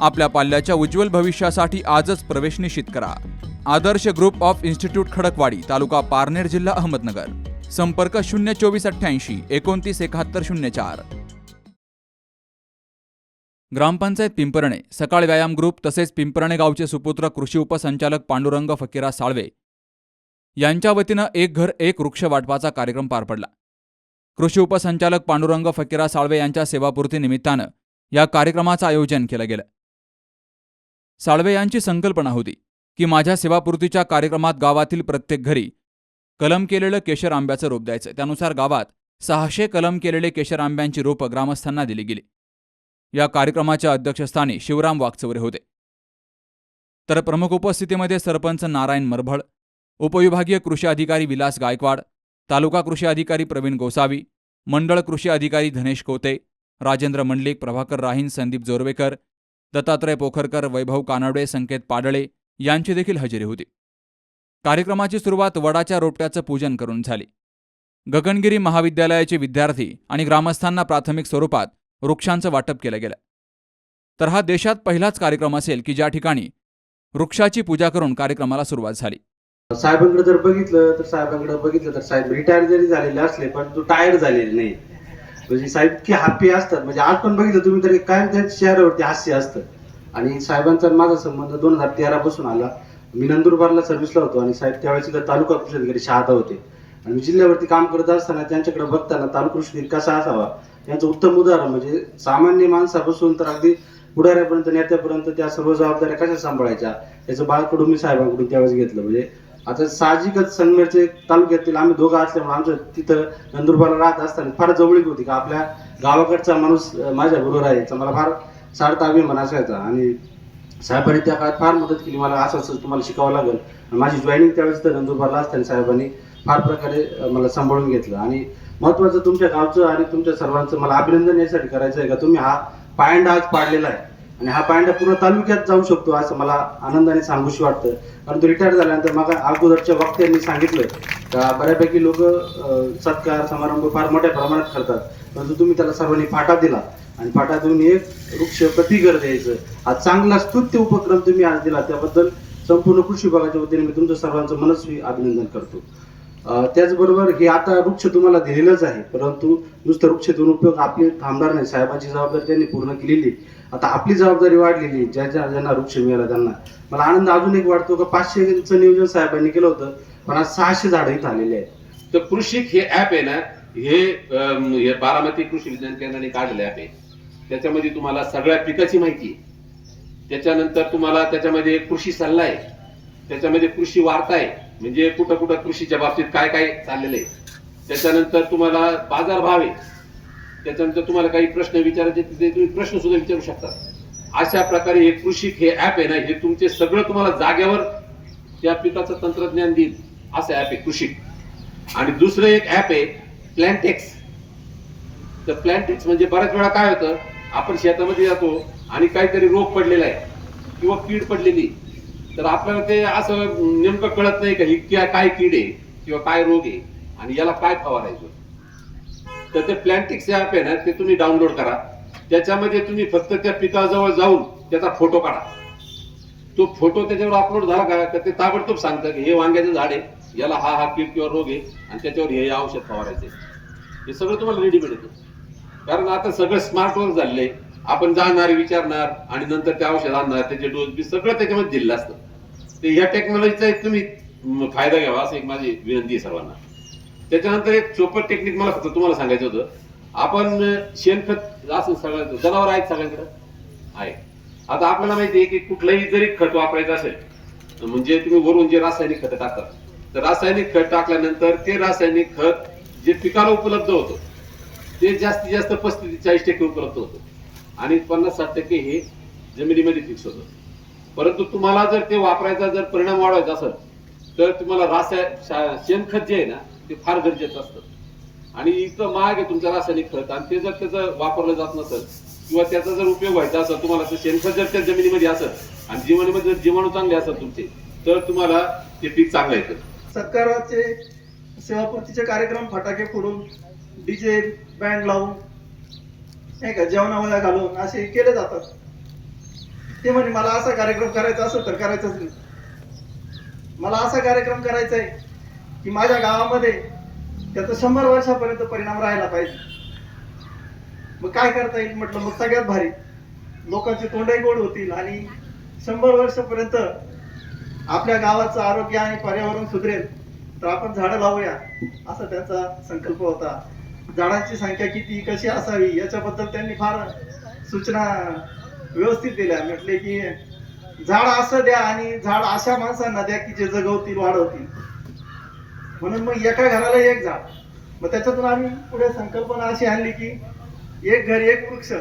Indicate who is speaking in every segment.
Speaker 1: आपल्या पाल्याच्या उज्ज्वल भविष्यासाठी आजच प्रवेश निश्चित करा. Adarsh group of institute Khadakwadi तालुका पारनेर जिल्हा अहमदनगर. संपर्क शून्य चोवीस अठ्ठ्याऐंशी एकोणतीस एकाहत्तर शून्य चार. ग्रामपंचायत पिंपरणे सकाळ व्यायाम ग्रुप तसेच पिंपरणे गावचे सुपुत्र कृषी उपसंचालक पांडुरंग फकीरा साळवे यांच्या वतीनं एक घर एक वृक्ष वाटपाचा कार्यक्रम पार पडला. कृषी उपसंचालक पांडुरंग फकीरा साळवे यांच्या सेवापूर्ती निमित्तानं या कार्यक्रमाचं आयोजन केलं गेलं. साळवे यांची संकल्पना होती की माझ्या सेवापूर्तीच्या कार्यक्रमात गावातील प्रत्येक घरी कलम केलेलं केशर आंब्याचं रोप द्यायचं. त्यानुसार गावात सहाशे कलम केलेले केशर आंब्यांची रोपं ग्रामस्थांना दिली गेली. या कार्यक्रमाच्या अध्यक्षस्थानी शिवराम वागचौरे होते. तर प्रमुख उपस्थितीमध्ये सरपंच नारायण मरभळ उपविभागीय कृषी अधिकारी विलास गायकवाड तालुका कृषी अधिकारी प्रवीण गोसावी मंडळ कृषी अधिकारी धनेश कोते राजेंद्र मंडलिक प्रभाकर राहीन संदीप जोरवेकर दत्तात्रय पोखरकर वैभव कानडे संकेत पाडळे यांची देखील हजेरी होती. कार्यक्रमाची सुरुवात वडाच्या रोपट्याचं पूजन करून झाली. गगनगिरी महाविद्यालयाचे विद्यार्थी आणि ग्रामस्थांना प्राथमिक स्वरूपात वृक्षांचं वाटप केलं गेलं. तर हा देशात पहिलाच कार्यक्रम असेल की ज्या ठिकाणी वृक्षाची पूजा करून कार्यक्रमाला सुरुवात झाली.
Speaker 2: साहेबांकडे जर बघितलं तर साहेबांकडे बघितलं तर साहेब रिटायर जरी झालेले असले पण तो टायर झालेले नाही. म्हणजे साहेब इतके हॅपी असतात. म्हणजे आज पण बघितलं तुम्ही तरी काय त्या चेहऱ्यावरती हास्य असतं. आणि साहेबांचा माझा संबंध दोन हजार तेरा पासून आला. मी नंदुरबारला सर्व्हिसला होतो आणि साहेब त्यावेळेस इथं तालुका कृषी अधिकारी शहादा होते. आणि जिल्ह्यावरती काम करत असताना त्यांच्याकडे बघताना तालुका कृषी कसा असावा यांचं उत्तम उदाहरण म्हणजे सामान्य माणसापासून तर अगदी पुढाऱ्यापर्यंत नेत्यापर्यंत त्या सर्व जबाबदाऱ्या कशा सांभाळायच्या याचं बाळकडून मी साहेबांकडून त्यावेळेस घेतलं. म्हणजे आता साहजिकच संगमेरचे तालुक्यातील आम्ही दोघं असल्यामुळे आमचं तिथं नंदुरबारला राहत असताना फार जवळीक होती का आपल्या गावाकडचा माणूस माझ्या बरोबर आहे याचा मला फार सारता अभिमान असायचा. आणि साहेबांनी त्या काळात फार मदत केली मला असं असं तुम्हाला शिकावं लागेल. माझी जॉईनिंग त्यावेळेस तर नंदुरबारला असताना साहेबांनी फार प्रकारे मला सांभाळून घेतलं. आणि महत्वाचं तुमच्या गावचं आणि तुमच्या सर्वांचं मला अभिनंदन यासाठी करायचं आहे का? तुम्ही हा पायंडा आज पाडलेला आहे. आणि हा पायंडा पूर्ण तालुक्यात जाऊ शकतो असं मला आनंदाने सांगूशी वाटतं. कारण तो रिटायर झाल्यानंतर मग अगोदरच्या वक्त्यांनी सांगितलं का बऱ्यापैकी लोक सत्कार समारंभ फार मोठ्या प्रमाणात करतात. परंतु तुम्ही त्याला सर्वांनी फाटा दिला. आणि फाटा देऊन एक वृक्ष प्रतिकर द्यायचं. हा चांगला स्तुत्य उपक्रम तुम्ही आज दिला. त्याबद्दल संपूर्ण कृषी विभागाच्या वतीने मी तुमचं सर्वांचं मनस्वी अभिनंदन करतो. त्याचबरोबर हे आता वृक्ष तुम्हाला दिलेलंच आहे परंतु नुसतं वृक्ष देऊन उपयोग आपले थांबणार नाही. साहेबांची जबाबदारी त्यांनी पूर्ण केलेली आता आपली जबाबदारी वाढलेली ज्या ज्या ज्यांना वृक्ष मिळाला त्यांना. मला आनंद अजून एक वाटतो का पाचशेचं नियोजन साहेबांनी केलं होतं पण आज सहाशे झाडं इथं आलेले आहेत.
Speaker 3: तर कृषिक हे ऍप आहे ना हे बारामती कृषी विज्ञान केंद्राने काढलेलं ऍप आहे. त्याच्यामध्ये तुम्हाला सगळ्या पिकाची माहिती आहे. त्याच्यानंतर तुम्हाला त्याच्यामध्ये कृषी सल्ला आहे. त्याच्यामध्ये कृषी वार्ता आहे. म्हणजे कुठं कुठं कृषीच्या बाबतीत काय काय चाललेलं आहे. त्याच्यानंतर तुम्हाला बाजार भाव आहे. त्याच्यानंतर तुम्हाला काही प्रश्न विचारायचे तिथे तुम्ही प्रश्न सुद्धा विचारू शकता. अशा प्रकारे हे कृषी हे ऍप आहे ना हे तुमचे सगळं तुम्हाला जाग्यावर त्या पिकाचं तंत्रज्ञान देईल. असं ऍप आहे कृषिक आणि दुसरं एक ऍप आहे प्लॅन्टेक्स तर प्लॅन्टेक्स म्हणजे बऱ्याच वेळा काय होतं आपण शेतामध्ये जातो आणि काहीतरी रोग पडलेला आहे किंवा कीड पडलेली तर आपल्याला ते असं नेमकं कळत नाही का ही काय कीड आहे किंवा काय रोग आहे आणि याला काय फवारायचं. तर ते प्लॅन्टिक्स ॲप आहे ना ते तुम्ही डाउनलोड करा. त्याच्यामध्ये तुम्ही फक्त त्या पिकाजवळ जाऊन त्याचा फोटो काढा. तो फोटो त्याच्यावर अपलोड झाला का तर ते ताबडतोब सांगतं की हे वांग्याचं झाड आहे याला हा हा कीड किंवा रोग आहे आणि त्याच्यावर हे हे औषध फवारायचे हे सगळं तुम्हाला रेडीमेड येतं कारण आता सगळं स्मार्ट वर्क झालेलं आहे. आपण जाणार विचारणार आणि नंतर ते औषध आणणार त्याचे डोस बी सगळं त्याच्यामध्ये दिलेलं असतं. ते ह्या टेक्नॉलॉजीचा एक तुम्ही फायदा घ्यावा असं एक माझी विनंती आहे सर्वांना. त्याच्यानंतर एक सोपं टेक्निक मला फक्त तुम्हाला सांगायचं होतं. आपण शेणखत असं सगळं जनावर आहेत सगळ्यांकडे? आहे. आता आपल्याला माहिती आहे की कुठलंही जरी खत वापरायचं असेल म्हणजे तुम्ही वरून जे रासायनिक खत टाकतात तर रासायनिक खत टाकल्यानंतर ते रासायनिक खत जे पिकाला उपलब्ध होतं ते जास्तीत जास्त पस्तीस ते चाळीस टक्के उपलब्ध होतं. आणि पन्नास साठ टक्के हे जमिनीमध्ये फिक्स होतं. परंतु तुम्हाला जर ते वापरायचा जर परिणाम वाढवायचा असेल तर तुम्हाला रासाय शा- शेणखत जे आहे ना ते फार गरजेचं असतं. आणि इतकं महाग आहे तुमचं रासायनिक खत आणि ते जर त्याचं वापरलं जात नसेल किंवा त्याचा जर उपयोग व्हायचा असेल तुम्हाला तर शेणखत जर त्या जमिनीमध्ये असेल आणि जीवनामध्ये जर जीवाणू चांगले असेल तुमचे तर तुम्हाला ते पीक चांगलं येतं.
Speaker 4: सरकारचे सेवापूर्तीचे कार्यक्रम फटाके फोडून डीजे बँड लावून नाही का जेवणामध्ये घालून असे केले जातात. ते म्हणे मला असा कार्यक्रम करायचा असेल तर करायचाच नाही. मला असा कार्यक्रम करायचा आहे की माझ्या गावामध्ये त्याचा शंभर वर्षापर्यंत परिणाम राहायला पाहिजे. मग काय करता येईल? म्हटलं मग सगळ्यात भारी. लोकांचे तोंडही गोड होतील आणि शंभर वर्षापर्यंत आपल्या गावाचं आरोग्य आणि पर्यावरण सुधरेल. तर आपण झाडं लावूया. असा त्यांचा संकल्प होता. झाडांची संख्या किती कशी असावी याच्याबद्दल त्यांनी फार सूचना व्यवस्थित दिल्या. म्हटले की झाड असं द्या आणि झाड अशा माणसांना द्या की जे जगवतील वाढवतील. म्हणून मग एका घराला एक झाड. मग त्याच्यातून आम्ही पुढे संकल्पना अशी आणली की एक घर एक वृक्ष.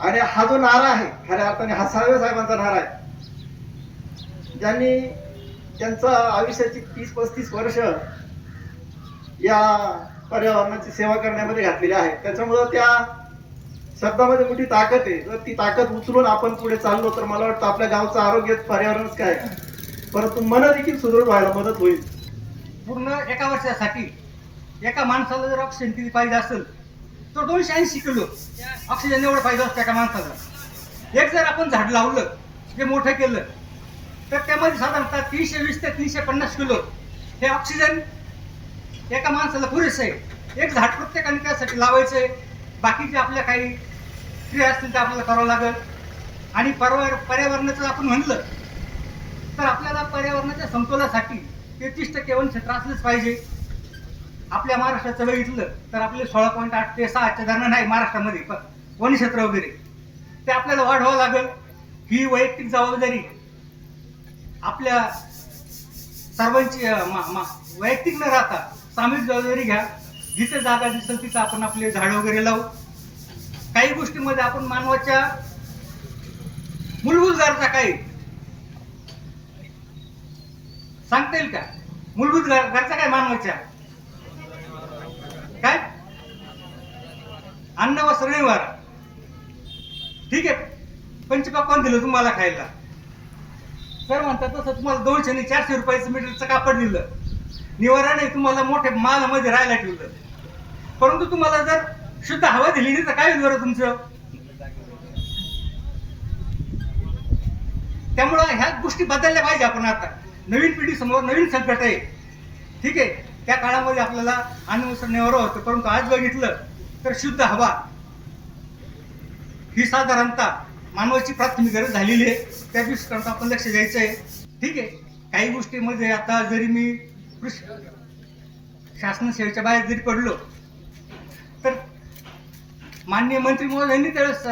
Speaker 4: आणि हा जो नारा आहे खऱ्या अर्थाने हा साळवे साहेबांचा नारा आहे. ज्यांनी त्यांचा आयुष्याची तीस पस्तीस वर्ष या पर्यावरणाची सेवा करण्यामध्ये घातलेली आहे. त्याच्यामुळं त्या शब्दामध्ये मोठी ताकद आहे. जर ती ताकद उचलून आपण पुढे चाललो तर मला वाटतं आपल्या गावचं आरोग्य पर्यावरणच काय? परंतु मन देखील सुदृढ व्हायला मदत होईल.
Speaker 5: पूर्ण एका वर्षासाठी एका माणसाला जर ऑक्सिजन किती पाहिजे असेल तर दोनशे ऐंशी किलो ऑक्सिजन एवढं पाहिजे असतं एका माणसाला. एक जर आपण झाड लावलं जे मोठं केलं तर त्यामध्ये साधारणतः तीनशे वीस ते तीनशे पन्नास किलो हे ऑक्सिजन एका माणसाला पुरेसं आहे. एक झाड प्रत्येकाने त्यासाठी लावायचं आहे बाकीचे आपल्या काही क्रिया असतील त्या आपल्याला करावं लागेल. आणि पर्यावर पर्यावरणाचं आपण म्हणलं तर आपल्याला पर्यावरणाच्या समतोलासाठी तेहतीस टक्के वन क्षेत्र असलंच पाहिजे. आपल्या महाराष्ट्राचं बघितलं तर आपले सोळा पॉईंट आठ ते सहाच्या दरम्यान आहे महाराष्ट्रामध्ये प- वनक्षेत्र वगैरे. ते आपल्याला वाढवावं लागेल. ही वैयक्तिक जबाबदारी आपल्या सर्वांची मा- मा- वैयक्तिक न राहता सामूहिक जबाबदारी घ्या. जिथे जागा दिसेल तिथं आपण आपले झाड वगैरे लावू. काही गोष्टीमध्ये आपण मानवाच्या मूलभूत गरजा काही सांगता येईल का? मूलभूत गरजा काय मानवाच्या? काय? अन्न वस्त्र निवार. ठीक आहे. पंचपक्वान दिलं तुम्हाला खायला. सर म्हणतात तसं तुम्हाला दोनशे आणि चारशे रुपयाचं मीटरचं कापड दिलं. निवारा नाही तुम्हाला मोठ्या मालामध्ये राहायला ठेवलं. परंतु तुम्हाला जर शुद्ध हवा दिली नाही तर काय होईल बरं तुमचं? त्यामुळं ह्या गोष्टी बदलल्या पाहिजे आपण आता. नवीन पिढी समोर नवीन संकट आहे. ठीक आहे? त्या काळामध्ये आपल्याला अन्न होतं. परंतु आज बघितलं तर शुद्ध हवा ही साधारणतः मानवाची प्राथमिक गरज झालेली आहे. त्या दिवशी आपण लक्ष द्यायचं आहे. ठीक आहे? काही गोष्टीमध्ये आता जरी मी शासन सेवेच्या बाहेर जरी पडलो तर माननीय मंत्री महोदयांनी त्यावेळेस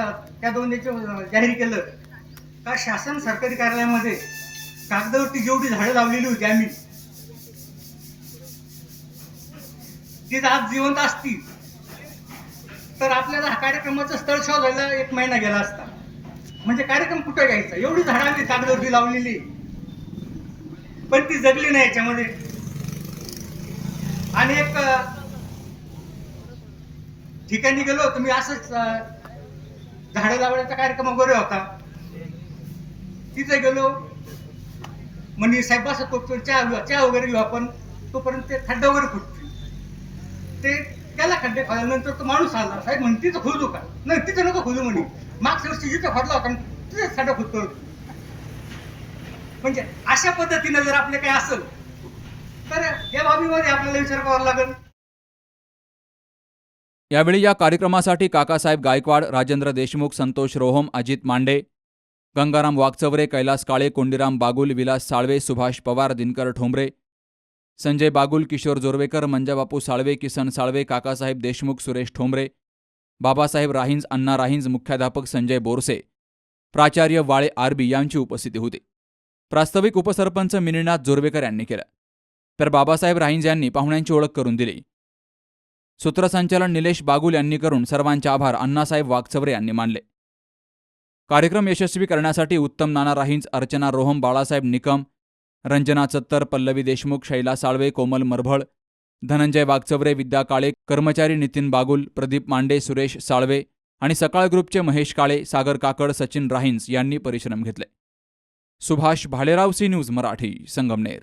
Speaker 5: त्या दोन जाहीर केलं. का शासन सरकारी कार्यालयामध्ये कागदावरती जेवढी झाडं लावलेली होती आम्ही ती जर आज जिवंत असती तर आपल्याला हा कार्यक्रमाचं स्थळ शोधायला एक महिना गेला असता. म्हणजे कार्यक्रम कुठे घ्यायचा? एवढी झाडं आम्ही कागदावरती लावलेली. पण ती जगली नाही याच्यामध्ये. आणि एक ठिकाणी गेलो तुम्ही असंच अं, झाडं लावण्याचा कार्यक्रम वगैरे होता. तिथे गेलो. म्हणजे साहेब असं करतो चहा चहा वगैरे घेऊ आपण. तोपर्यंत ते खड्डा वगैरे फुटतील ते त्याला खड्डे खोदल्यानंतर तो माणूस आला. साहेब म्हणे तिथं खोदू का? नाही तिथं नको खोदू म्हणे. मागच्या वर्षी जिथं खोदला होता तिथेच खड्डा खोदतो म्हणजे अशा पद्धतीनं जर आपले काही असेल तर या बाबीमध्ये आपल्याला विचार करावा लागेल.
Speaker 1: यावेळी या कार्यक्रमासाठी काकासाहेब गायकवाड राजेंद्र देशमुख संतोष रोहम अजित मांडे गंगाराम वागचवरे कैलास काळे कोंडीराम बागुल विलास साळवे सुभाष पवार दिनकर ठोंबरे संजय बागुल किशोर जोरवेकर मंजाबापू साळवे किसन साळवे काकासाहेब देशमुख सुरेश ठोंबरे बाबासाहेब राहिंज अण्णा राहिंज मुख्याध्यापक संजय बोरसे प्राचार्य वाळे आरबी यांची उपस्थिती होती. प्रास्ताविक उपसरपंच मिनिनाथ जोरवेकर यांनी केलं. तर बाबासाहेब राहिंज यांनी पाहुण्यांची ओळख करून दिली. सूत्रसंचालन निलेश बागुल यांनी करून सर्वांचे आभार अण्णासाहेब वाघचवरे यांनी मानले. कार्यक्रम यशस्वी करण्यासाठी उत्तम नाना राहींच अर्चना रोहम बाळासाहेब निकम रंजना चत्तर पल्लवी देशमुख शैला साळवे कोमल मरभळ धनंजय वाघचवरे विद्या काळे कर्मचारी नितीन बागुल प्रदीप मांडे सुरेश साळवे आणि सकाळ ग्रुपचे महेश काळे सागर काकड सचिन राहिन्स यांनी परिश्रम घेतले. Subhash Bhalerao C news Marathi Sangamner.